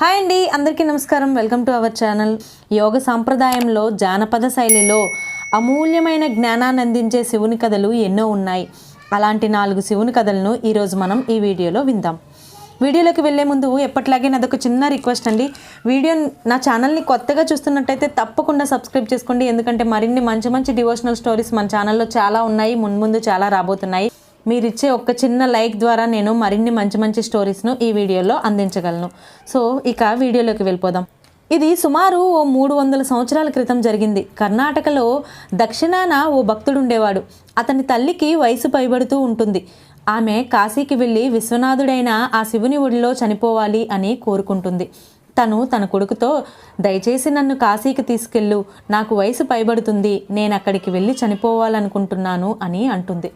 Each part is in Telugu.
హాయ్ అండి అందరికీ నమస్కారం. Welcome to our channel. యోగ సాంప్రదాయంలో జానపద శైలిలో అమూల్యమైన జ్ఞానాన్ని అందించే శివుని కథలు ఎన్నో ఉన్నాయి. అలాంటి నాలుగు శివుని కథలను ఈరోజు మనం ఈ వీడియోలో విందాం. వీడియోలోకి వెళ్ళే ముందు ఎప్పట్లాగే నాదొక చిన్న రిక్వెస్ట్ అండి. వీడియో నా ఛానల్ని కొత్తగా చూస్తున్నట్టయితే తప్పకుండా సబ్స్క్రైబ్ చేసుకోండి. ఎందుకంటే మరిన్ని మంచి మంచి డివోషనల్ స్టోరీస్ మన ఛానల్లో చాలా ఉన్నాయి మున్ముందు చాలా రాబోతున్నాయి. మీరిచ్చే ఒక చిన్న లైక్ ద్వారా నేను మరిన్ని మంచి మంచి స్టోరీస్ను ఈ వీడియోలో అందించగలను. సో ఇక వీడియోలోకి వెళ్ళిపోదాం. ఇది సుమారు ఓ మూడు వందల సంవత్సరాల క్రితం జరిగింది. కర్ణాటకలో దక్షిణాన ఓ భక్తుడు ఉండేవాడు అతని తల్లికి వయసు పైబడుతూ ఉంటుంది. ఆమె కాశీకి వెళ్ళి విశ్వనాథుడైన ఆ శివుని ఒడిలో చనిపోవాలి అని కోరుకుంటుంది. తను తన కొడుకుతో దయచేసి నన్ను కాశీకి తీసుకెళ్ళు. నాకు వయసు పైబడుతుంది. నేను అక్కడికి వెళ్ళి చనిపోవాలనుకుంటున్నాను అని అంటుంది.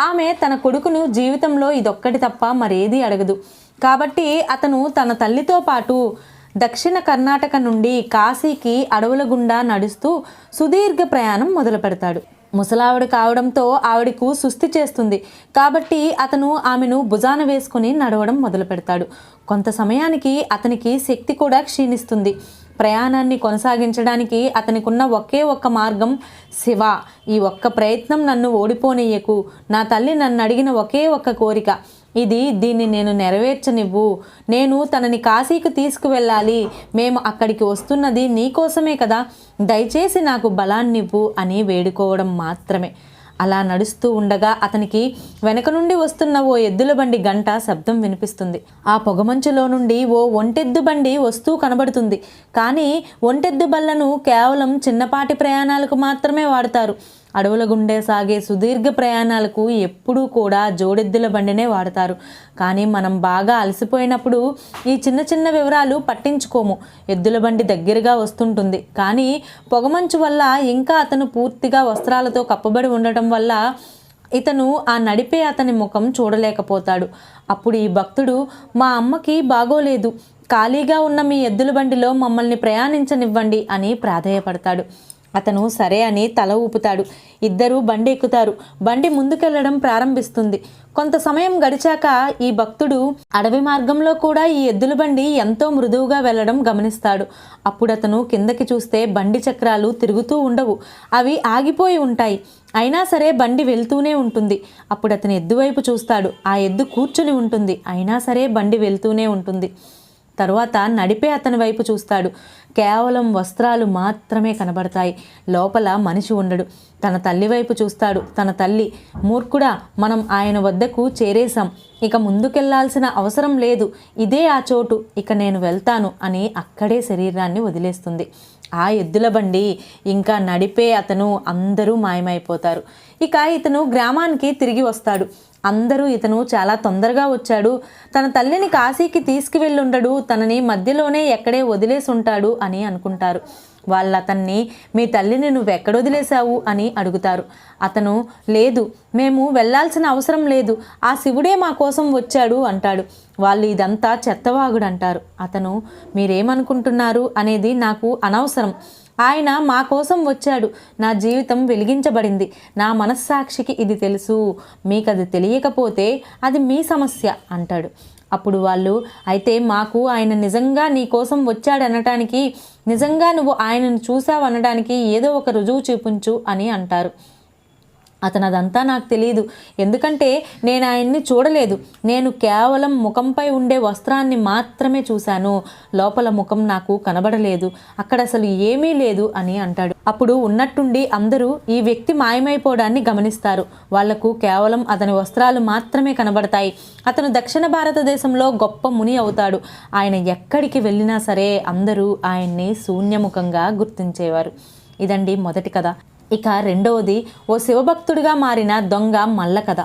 ఆమె తన కొడుకును జీవితంలో ఇదొక్కటి తప్ప మరేదీ అడగదు. కాబట్టి అతను తన తల్లితో పాటు దక్షిణ కర్ణాటక నుండి కాశీకి అడవుల గుండా నడుస్తూ సుదీర్ఘ ప్రయాణం మొదలు పెడతాడు. ముసలావిడ కావడంతో ఆవిడకు సుస్థి చేస్తుంది. కాబట్టి అతను ఆమెను భుజాన వేసుకుని నడవడం మొదలు పెడతాడు కొంత సమయానికి అతనికి శక్తి కూడా క్షీణిస్తుంది. ప్రయాణాన్ని కొనసాగించడానికి అతనికున్న ఒకే ఒక్క మార్గం శివ. ఈ ఒక్క ప్రయత్నం నన్ను ఓడిపోనీయకు నా తల్లి నన్ను అడిగిన ఒకే ఒక్క కోరిక. ఇది దీన్ని నేను నెరవేర్చనివ్వు. నేను తనని కాశీకి తీసుకువెళ్ళాలి. మేము అక్కడికి వస్తున్నది నీకోసమే కదా. దయచేసి నాకు బలాన్నివ్వు అని వేడుకోవడం మాత్రమే. అలా నడుస్తూ ఉండగా అతనికి వెనక నుండి వస్తున్న ఓ ఎద్దుల బండి గంట శబ్దం వినిపిస్తుంది. ఆ పొగమంచులో నుండి ఓ ఒంటెద్దు బండి వస్తూ కనబడుతుంది. కానీ ఒంటెద్దు బళ్ళను కేవలం చిన్నపాటి ప్రయాణాలకు మాత్రమే వాడతారు. అడవుల గుండె సాగే సుదీర్ఘ ప్రయాణాలకు ఎప్పుడూ కూడా జోడెద్దుల బండినే వాడతారు. కానీ మనం బాగా అలసిపోయినప్పుడు ఈ చిన్న చిన్న వివరాలు పట్టించుకోము. ఎద్దుల బండి దగ్గరగా వస్తుంటుంది. కానీ పొగమంచు వల్ల ఇంకా అతను పూర్తిగా వస్త్రాలతో కప్పబడి ఉండటం వల్ల ఇతను ఆ నడిపే అతని ముఖం చూడలేకపోతాడు. అప్పుడు ఈ భక్తుడు మా అమ్మకి బాగోలేదు. ఖాళీగా ఉన్న మీ ఎద్దుల బండిలో మమ్మల్ని ప్రయాణించనివ్వండి అని ప్రాధేయపడతాడు. అతను సరే అని తల ఊపుతాడు. ఇద్దరూ బండి ఎక్కుతారు. బండి ముందుకెళ్ళడం ప్రారంభిస్తుంది. కొంత సమయం గడిచాక ఈ భక్తుడు అడవి మార్గంలో కూడా ఈ ఎద్దుల బండి ఎంతో మృదువుగా వెళ్ళడం గమనిస్తాడు. అప్పుడు అతను కిందకి చూస్తే బండి చక్రాలు తిరుగుతూ ఉండవు. అవి ఆగిపోయి ఉంటాయి. అయినా సరే బండి వెళ్తూనే ఉంటుంది. అప్పుడు అతను ఎద్దు వైపు చూస్తాడు. ఆ ఎద్దు కూర్చుని ఉంటుంది. అయినా సరే బండి వెళ్తూనే ఉంటుంది. తరువాత నడిపే అతని వైపు చూస్తాడు. కేవలం వస్త్రాలు మాత్రమే కనబడతాయి. లోపల మనిషి ఉండడు. తన తల్లి వైపు చూస్తాడు. తన తల్లి మూర్ఖుడా మనం ఆయన వద్దకు చేరేశాం. ఇక ముందుకెళ్ళాల్సిన అవసరం లేదు. ఇదే ఆ చోటు. ఇక నేను వెళ్తాను అని అక్కడే శరీరాన్ని వదిలేస్తుంది. ఆ ఎద్దుల బండి ఇంకా నడిపే అతను అందరూ మాయమైపోతారు. ఇక ఇతను గ్రామానికి తిరిగి వస్తాడు. అందరూ ఇతను చాలా తొందరగా వచ్చాడు. తన తల్లిని కాశీకి తీసుకువెళ్ళుండడు. తనని మధ్యలోనే ఎక్కడే వదిలేసి ఉంటాడు అని అనుకుంటారు. వాళ్ళు అతన్ని మీ తల్లిని నువ్వు ఎక్కడ వదిలేశావు? అని అడుగుతారు. అతను లేదు మేము వెళ్ళాల్సిన అవసరం లేదు. ఆ శివుడే మా కోసం వచ్చాడు అంటాడు. వాళ్ళు ఇదంతా చెత్తవాగుడు అంటారు అతను మీరేమనుకుంటున్నారు? అనేది నాకు అనవసరం. ఆయన మా కోసం వచ్చాడు. నా జీవితం వెలిగించబడింది. నా మనస్సాక్షికి ఇది తెలుసు. మీకు అది తెలియకపోతే అది మీ సమస్య అంటాడు. అప్పుడు వాళ్ళు అయితే మాకు ఆయన నిజంగా నీ కోసం వచ్చాడనటానికి నిజంగా నువ్వు ఆయనను చూశావనడానికి ఏదో ఒక రుజువు చూపించు అని అంటారు. అతను అదంతా నాకు తెలియదు ఎందుకంటే నేను ఆయన్ని చూడలేదు. నేను కేవలం ముఖంపై ఉండే వస్త్రాన్ని మాత్రమే చూశాను. లోపల ముఖం నాకు కనబడలేదు. అక్కడ అసలు ఏమీ లేదు అని అంటాడు. అప్పుడు ఉన్నట్టుండి అందరూ ఈ వ్యక్తి మాయమైపోవడాన్ని గమనిస్తారు. వాళ్ళకు కేవలం అతని వస్త్రాలు మాత్రమే కనబడతాయి. అతను దక్షిణ భారతదేశంలో గొప్ప ముని అవుతాడు. ఆయన ఎక్కడికి వెళ్ళినా సరే అందరూ ఆయన్ని శూన్యముఖంగా గుర్తించేవారు. ఇదండి మొదటి కథ. ఇక రెండవది ఓ శివభక్తుడిగా మారిన దొంగ మల్ల కథ.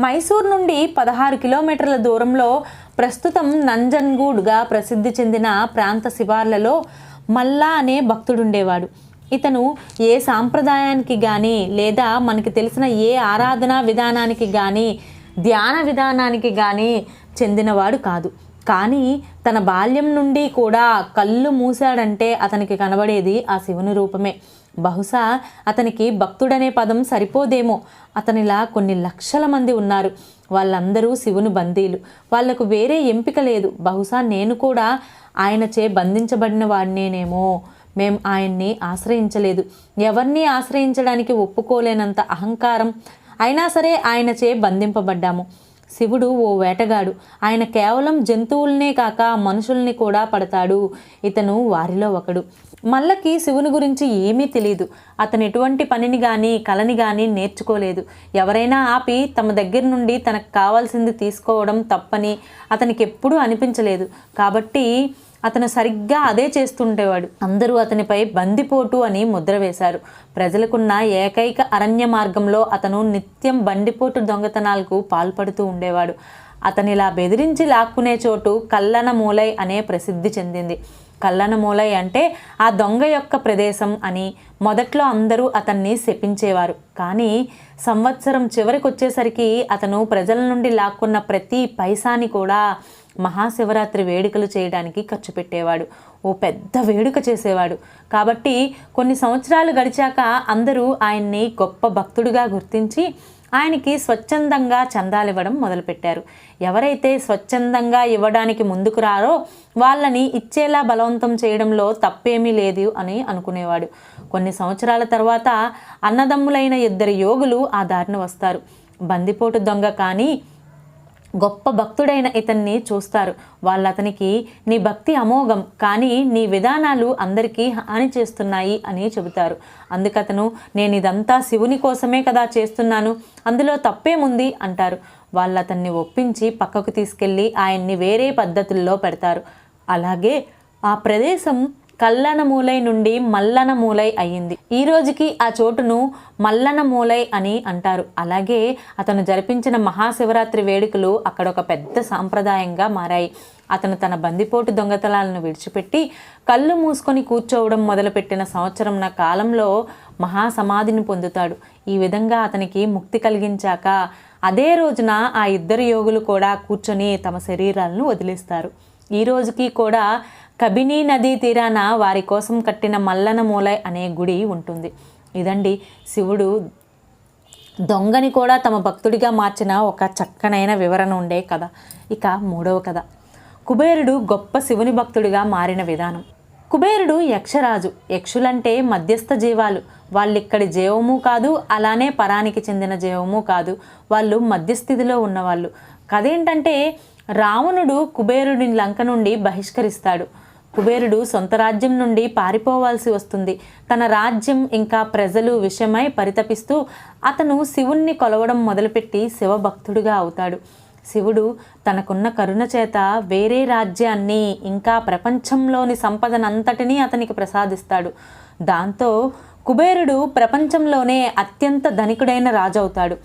మైసూర్ నుండి పదహారు కిలోమీటర్ల దూరంలో ప్రస్తుతం నంజన్గూడ్గా ప్రసిద్ధి చెందిన ప్రాంత శివార్లలో మల్లా అనే భక్తుడుండేవాడు. ఇతను ఏ సాంప్రదాయానికి కానీ లేదా మనకి తెలిసిన ఏ ఆరాధనా విధానానికి కానీ ధ్యాన విధానానికి కానీ చెందినవాడు కాదు. కానీ తన బాల్యం నుండి కూడా కళ్ళు మూశాడంటే అతనికి కనబడేది ఆ శివుని రూపమే. బహుశా అతనికి భక్తుడనే పదం సరిపోదేమో. అతనిలా కొన్ని లక్షల మంది ఉన్నారు. వాళ్ళందరూ శివుని బందీలు. వాళ్ళకు వేరే ఎంపిక లేదు. బహుశా నేను కూడా ఆయనచే బంధించబడిన వాడినేనేమో. మేం ఆయన్ని ఆశ్రయించలేదు. ఎవరిని ఆశ్రయించడానికి ఒప్పుకోలేనంత అహంకారం. అయినా సరే ఆయనచే బంధింపబడ్డాము. శివుడు ఓ వేటగాడు. ఆయన కేవలం జంతువులనే కాక మనుషుల్ని కూడా పడతాడు. ఇతను వారిలో ఒకడు. మల్లకి శివుని గురించి ఏమీ తెలియదు అతను ఎటువంటి పనిని కానీ కళని కానీ నేర్చుకోలేదు. ఎవరైనా ఆపి తమ దగ్గర నుండి తనకు కావాల్సింది తీసుకోవడం తప్పని అతనికి ఎప్పుడూ అనిపించలేదు. కాబట్టి అతను సరిగ్గా అదే చేస్తుండేవాడు. అందరూ అతనిపై బందిపోటు అని ముద్ర వేశారు. ప్రజలకున్న ఏకైక అరణ్య మార్గంలో అతను నిత్యం బండిపోటు దొంగతనాలకు పాల్పడుతూ ఉండేవాడు. అతనిలా బెదిరించి లాక్కునే చోటు కల్లన మూలై అనే ప్రసిద్ధి చెందింది. కల్లన మూలై అంటే ఆ దొంగ యొక్క ప్రదేశం అని మొదట్లో అందరూ అతన్ని శపించేవారు. కానీ సంవత్సరం చివరికి వచ్చేసరికి అతను ప్రజల నుండి లాక్కున్న ప్రతి పైసాని కూడా మహాశివరాత్రి వేడుకలు చేయడానికి ఖర్చు పెట్టేవాడు. ఓ పెద్ద వేడుక చేసేవాడు. కాబట్టి కొన్ని సంవత్సరాలు గడిచాక అందరూ ఆయన్ని గొప్ప భక్తుడిగా గుర్తించి ఆయనకి స్వచ్ఛందంగా చందాలు ఇవ్వడం మొదలుపెట్టారు. ఎవరైతే స్వచ్ఛందంగా ఇవ్వడానికి ముందుకు రారో వాళ్ళని ఇచ్చేలా బలవంతం చేయడంలో తప్పేమీ లేదు అని అనుకునేవాడు. కొన్ని సంవత్సరాల తర్వాత అన్నదమ్ములైన ఇద్దరు యోగులు ఆ దారిన వస్తారు. బందిపోటు దొంగ కానీ గొప్ప భక్తుడైన ఇతన్ని చూస్తారు. వాళ్ళు అతనికి నీ భక్తి అమోఘం కానీ నీ విధానాలు అందరికీ హాని చేస్తున్నాయి అని చెబుతారు. అందుకతను నేను ఇదంతా శివుని కోసమే కదా చేస్తున్నాను అందులో తప్పేముంది అంటారు. వాళ్ళు అతన్ని ఒప్పించి పక్కకు తీసుకెళ్ళి ఆయన్ని వేరే పద్ధతుల్లో పెడతారు. అలాగే ఆ ప్రదేశం కల్లన మూలై నుండి మల్లన మూలై అయ్యింది. ఈ రోజుకి ఆ చోటును మల్లన మూలై అని అంటారు. అలాగే అతను జరిపించిన మహాశివరాత్రి వేడుకలు అక్కడ ఒక పెద్ద సాంప్రదాయంగా మారాయి. అతను తన బందిపోటు దొంగతనాలను విడిచిపెట్టి కళ్ళు మూసుకొని కూర్చోవడం మొదలుపెట్టిన సంవత్సరం నా కాలంలో మహాసమాధిని పొందుతాడు. ఈ విధంగా అతనికి ముక్తి కలిగించాక అదే రోజున ఆ ఇద్దరు యోగులు కూడా కూర్చొని తమ శరీరాలను వదిలేస్తారు. ఈ రోజుకి కూడా కబినీ నదీ తీరాన వారి కోసం కట్టిన మల్లన మూలై అనే గుడి ఉంటుంది. ఇదండి శివుడు దొంగని కూడా తమ భక్తుడిగా మార్చిన ఒక చక్కనైన వివరణ ఉండే కథ. ఇక మూడవ కథ. కుబేరుడు గొప్ప శివుని భక్తుడిగా మారిన విధానం. కుబేరుడు యక్షరాజు. యక్షులంటే మధ్యస్థ జీవాలు. వాళ్ళిక్కడి జీవము కాదు అలానే పరానికి చెందిన జీవము కాదు. వాళ్ళు మధ్యస్థితిలో ఉన్నవాళ్ళు. కథ ఏంటంటే రావణుడు కుబేరుడిని లంక నుండి బహిష్కరిస్తాడు. కుబేరుడు సొంత రాజ్యం నుండి పారిపోవాల్సి వస్తుంది. తన రాజ్యం ఇంకా ప్రజలు విషయమై పరితపిస్తూ అతను శివుణ్ణి కొలవడం మొదలుపెట్టి శివభక్తుడిగా అవుతాడు. శివుడు తనకున్న కరుణ చేత వేరే రాజ్యాన్ని ఇంకా ప్రపంచంలోని సంపదనంతటినీ అతనికి ప్రసాదిస్తాడు. దాంతో కుబేరుడు ప్రపంచంలోనే అత్యంత ధనికుడైన రాజు అవుతాడు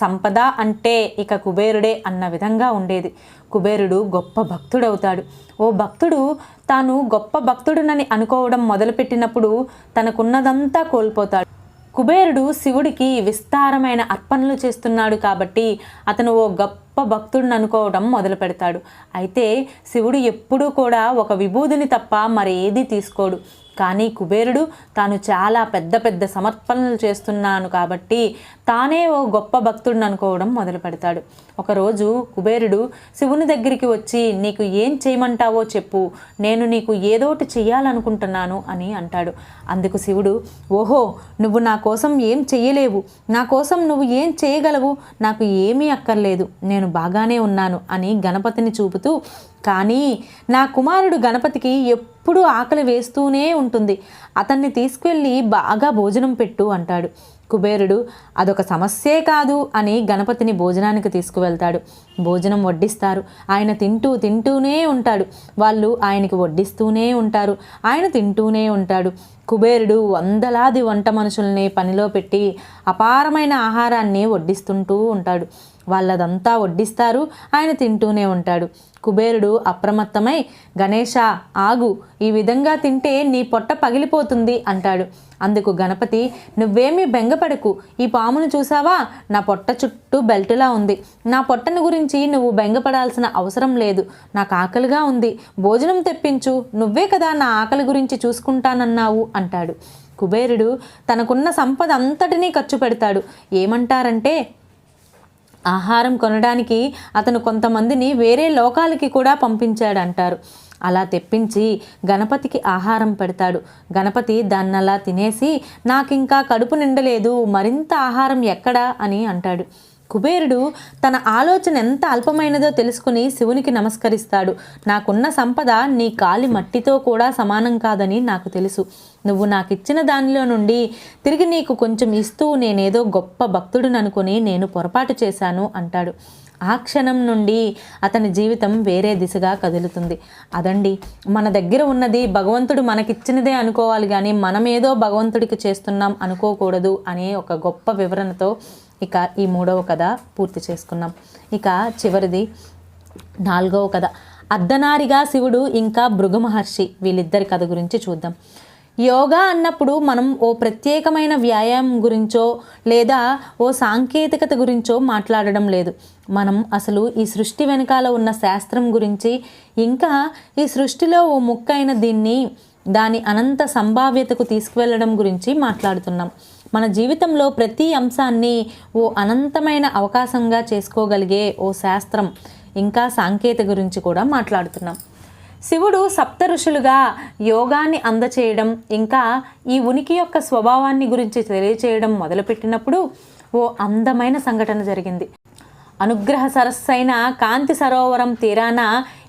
సంపద అంటే ఇక కుబేరుడే అన్న విధంగా ఉండేది. కుబేరుడు గొప్ప భక్తుడవుతాడు. ఓ భక్తుడు తాను గొప్ప భక్తుడునని అనుకోవడం మొదలుపెట్టినప్పుడు తనకున్నదంతా కోల్పోతాడు. కుబేరుడు శివుడికి విస్తారమైన అర్పణలు చేస్తున్నాడు కాబట్టి అతను ఓ గొప్ప భక్తుడిని అనుకోవడం మొదలు పెడతాడు అయితే శివుడు ఎప్పుడూ కూడా ఒక విభూదిని తప్ప మరేది తీసుకోడు. కానీ కుబేరుడు తాను చాలా పెద్ద పెద్ద సమర్పణలు చేస్తున్నాను కాబట్టి తానే ఓ గొప్ప భక్తుడిని అనుకోవడం మొదలు పెడతాడు. ఒకరోజు కుబేరుడు శివుని దగ్గరికి వచ్చి నీకు ఏం చేయమంటావో చెప్పు. నేను నీకు ఏదోటి చెయ్యాలనుకుంటున్నాను అని అంటాడు. అందుకు శివుడు ఓహో నువ్వు నా కోసం ఏం చెయ్యలేవు. నా కోసం నువ్వు ఏం చేయగలవు? నాకు ఏమీ అక్కర్లేదు. నేను బాగానే ఉన్నాను అని గణపతిని చూపుతూ కానీ నా కుమారుడు గణపతికి ఎప్పుడు ఆకలి వేస్తూనే ఉంటుంది. అతన్ని తీసుకెళ్ళి బాగా భోజనం పెట్టు అంటాడు. కుబేరుడు అదొక సమస్యే కాదు అని గణపతిని భోజనానికి తీసుకువెళ్తాడు. భోజనం వడ్డిస్తారు. ఆయన తింటూ తింటూనే ఉంటాడు. వాళ్ళు ఆయనకి వడ్డిస్తూనే ఉంటారు. ఆయన తింటూనే ఉంటాడు. కుబేరుడు వందలాది వంట మనుషుల్ని పనిలో పెట్టి అపారమైన ఆహారాన్ని వడ్డిస్తుంటూ ఉంటాడు. వాళ్ళదంతా వడ్డిస్తారు. ఆయన తింటూనే ఉంటాడు. కుబేరుడు అప్రమత్తమై గణేష ఆగు. ఈ విధంగా తింటే నీ పొట్ట పగిలిపోతుంది అంటాడు. అందుకు గణపతి నువ్వేమీ బెంగపడకు. ఈ పామును చూసావా? నా పొట్ట చుట్టూ బెల్టులా ఉంది. నా పొట్టను గురించి నువ్వు బెంగపడాల్సిన అవసరం లేదు. నాకు ఆకలిగా ఉంది. భోజనం తెప్పించు. నువ్వే కదా నా ఆకలి గురించి చూసుకుంటానన్నావు అంటాడు. కుబేరుడు తనకున్న సంపద అంతటినీ ఖర్చు పెడతాడు. ఏమంటారంటే ఆహారం కొనడానికి అతను కొంతమందిని వేరే లోకాలకి కూడా పంపించాడంటారు. అలా తెప్పించి గణపతికి ఆహారం పెడతాడు. గణపతి దాన్నలా తినేసి నాకింకా కడుపు నిండలేదు మరింత ఆహారం ఎక్కడా? అని అంటాడు. కుబేరుడు తన ఆలోచన ఎంత అల్పమైనదో తెలుసుకుని శివునికి నమస్కరిస్తాడు. నాకున్న సంపద నీ కాలి మట్టితో కూడా సమానం కాదని నాకు తెలుసు. నువ్వు నాకు ఇచ్చిన దానిలో నుండి తిరిగి నీకు కొంచెం ఇస్తూ నేనేదో గొప్ప భక్తుడిని అనుకుని నేను పొరపాటు చేశాను అంటాడు. ఆ క్షణం నుండి అతని జీవితం వేరే దిశగా కదులుతుంది. అదండి మన దగ్గర ఉన్నది భగవంతుడు మనకిచ్చినదే అనుకోవాలి కానీ మనమేదో భగవంతుడికి చేస్తున్నాం అనుకోకూడదు అనే ఒక గొప్ప వివరణతో ఇక ఈ మూడవ కథ పూర్తి చేసుకున్నాం. ఇక చివరిది నాలుగవ కథ. అర్ధనారిగా శివుడు ఇంకా భృగు మహర్షి వీళ్ళిద్దరి కథ గురించి చూద్దాం. యోగా అన్నప్పుడు మనం ఓ ప్రత్యేకమైన వ్యాయామం గురించో లేదా ఓ సాంకేతికత గురించో మాట్లాడడం లేదు. మనం అసలు ఈ సృష్టి వెనకాల ఉన్న శాస్త్రం గురించి ఇంకా ఈ సృష్టిలో ఓ ముక్కైన దీన్ని దాని అనంత సంభావ్యతకు తీసుకువెళ్ళడం గురించి మాట్లాడుతున్నాం. మన జీవితంలో ప్రతి అంశాన్ని ఓ అనంతమైన అవకాశంగా చేసుకోగలిగే ఓ శాస్త్రం. ఇంకా సాంకేతిక గురించి కూడా మాట్లాడుతున్నాం. శివుడు సప్త ఋషులుగా యోగాన్ని అందచేయడం ఇంకా ఈ ఉనికి యొక్క స్వభావాన్ని గురించి తెలియచేయడం మొదలుపెట్టినప్పుడు ఓ అందమైన సంఘటన జరిగింది. అనుగ్రహ సరస్సైన కాంతి సరోవరం తీరాన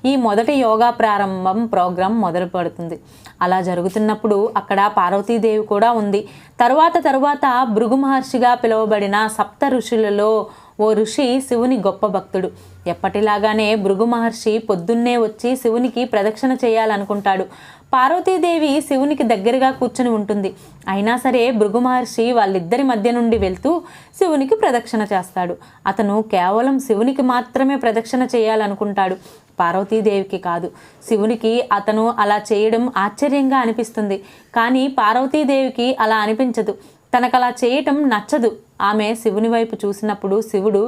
ఈ మొదటి యోగా ప్రారంభం ప్రోగ్రాం మొదలుపడుతుంది. అలా జరుగుతున్నప్పుడు అక్కడ పార్వతీదేవి కూడా ఉంది. తరువాత తరువాత భృగు మహర్షిగా పిలువబడిన సప్త ఋషులలో ఓ ఋషి శివుని గొప్ప భక్తుడు. ఎప్పటిలాగానే భృగు మహర్షి పొద్దున్నే వచ్చి శివునికి ప్రదక్షిణ చేయాలనుకుంటాడు. పార్వతీదేవి శివునికి దగ్గరగా కూర్చుని ఉంటుంది. అయినా సరే భృగు మహర్షి వాళ్ళిద్దరి మధ్య నుండి వెళ్తూ శివునికి ప్రదక్షిణ చేస్తాడు. అతను కేవలం శివునికి మాత్రమే ప్రదక్షిణ చేయాలనుకుంటాడు. పార్వతీదేవికి కాదు. శివునికి అతను అలా చేయడం ఆశ్చర్యంగా అనిపిస్తుంది. కానీ పార్వతీదేవికి అలా అనిపించదు. తనకు అలా చేయటం నచ్చదు. ఆమె శివుని వైపు చూసినప్పుడు శివుడు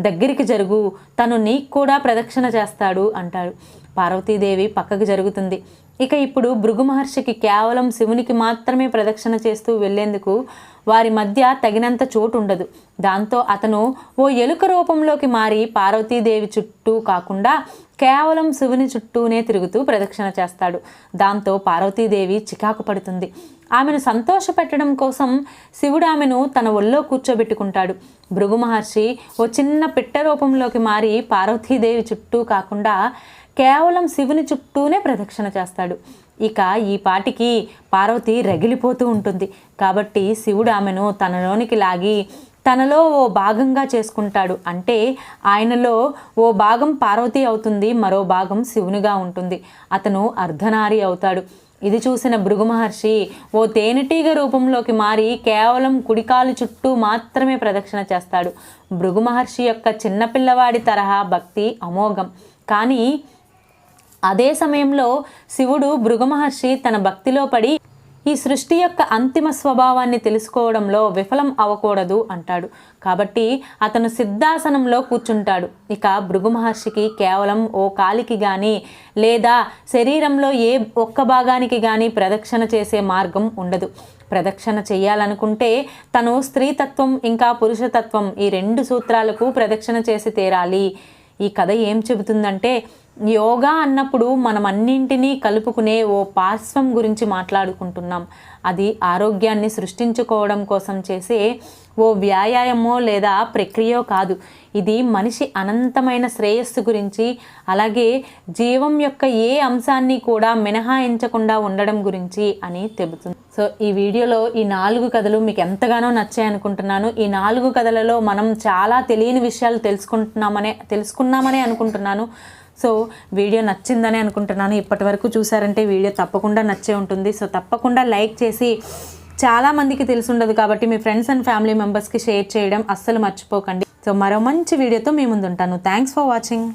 దగ్గరికి జరుగు. తను నీకు కూడా ప్రదక్షిణ చేస్తాడు అంటాడు. పార్వతీదేవి పక్కకు జరుగుతుంది. ఇక ఇప్పుడు భృగు మహర్షికి కేవలం శివునికి మాత్రమే ప్రదక్షిణ చేస్తూ వెళ్ళేందుకు వారి మధ్య తగినంత చోటు ఉండదు దాంతో అతను ఓ ఎలుక రూపంలోకి మారి పార్వతీదేవి చుట్టూ కాకుండా కేవలం శివుని చుట్టూనే తిరుగుతూ ప్రదక్షిణ చేస్తాడు. దాంతో పార్వతీదేవి చికాకు పడుతుంది. ఆమెను సంతోషపెట్టడం కోసం శివుడు ఆమెను తన ఒళ్ళో కూర్చోబెట్టుకుంటాడు. భృగు మహర్షి ఓ చిన్న పిట్ట రూపంలోకి మారి పార్వతీదేవి చుట్టూ కాకుండా కేవలం శివుని చుట్టూనే ప్రదక్షిణ చేస్తాడు. ఇక ఈ పాటికి పార్వతి రగిలిపోతూ ఉంటుంది. కాబట్టి శివుడు ఆమెను తనలోనికి లాగి తనలో ఓ భాగంగా చేసుకుంటాడు. అంటే ఆయనలో ఓ భాగం పార్వతి అవుతుంది మరో భాగం శివునిగా ఉంటుంది. అతను అర్ధనారి అవుతాడు. ఇది చూసిన భృగు మహర్షి ఓ తేనెటీగ రూపంలోకి మారి కేవలం కుడికాలు చుట్టూ మాత్రమే ప్రదక్షిణ చేస్తాడు. భృగు మహర్షి యొక్క చిన్నపిల్లవాడి తరహా భక్తి అమోఘం. కానీ అదే సమయంలో శివుడు భృగుమహర్షి తన భక్తిలో పడి ఈ సృష్టి యొక్క అంతిమ స్వభావాన్ని తెలుసుకోవడంలో విఫలం అవ్వకూడదు అంటాడు. కాబట్టి అతను సిద్ధాసనంలో కూర్చుంటాడు. ఇక భృగు మహర్షికి కేవలం ఓ కాలికి కానీ లేదా శరీరంలో ఏ ఒక్క భాగానికి కానీ ప్రదక్షిణ చేసే మార్గం ఉండదు. ప్రదక్షిణ చేయాలనుకుంటే తను స్త్రీతత్వం ఇంకా పురుషతత్వం ఈ రెండు సూత్రాలకు ప్రదక్షిణ చేసి తీరాలి. ఈ కథ ఏం చెబుతుందంటే యోగా అన్నప్పుడు మనం అన్నింటినీ కలుపుకునే ఓ పార్శ్వం గురించి మాట్లాడుకుంటున్నాం. అది ఆరోగ్యాన్ని సృష్టించుకోవడం కోసం చేసే ఓ వ్యాయామో లేదా ప్రక్రియో కాదు. ఇది మనిషి అనంతమైన శ్రేయస్సు గురించి అలాగే జీవం యొక్క ఏ అంశాన్ని కూడా మినహాయించకుండా ఉండడం గురించి అని చెబుతుంది సో ఈ వీడియోలో ఈ నాలుగు కథలు మీకు ఎంతగానో నచ్చాయి అనుకుంటున్నాను. ఈ నాలుగు కథలలో మనం చాలా తెలియని విషయాలు తెలుసుకుంటున్నామనే తెలుసుకున్నామనే అనుకుంటున్నాను. సో వీడియో నచ్చిందని అనుకుంటున్నాను. ఇప్పటి వరకు చూసారంటే వీడియో తప్పకుండా నచ్చే ఉంటుంది. సో తప్పకుండా లైక్ చేసి చాలామందికి తెలుసుండదు కాబట్టి మీ ఫ్రెండ్స్ అండ్ ఫ్యామిలీ మెంబర్స్కి షేర్ చేయడం అస్సలు మర్చిపోకండి. సో మరో మంచి వీడియోతో మీ ముందుంటాను. Thanks for watching.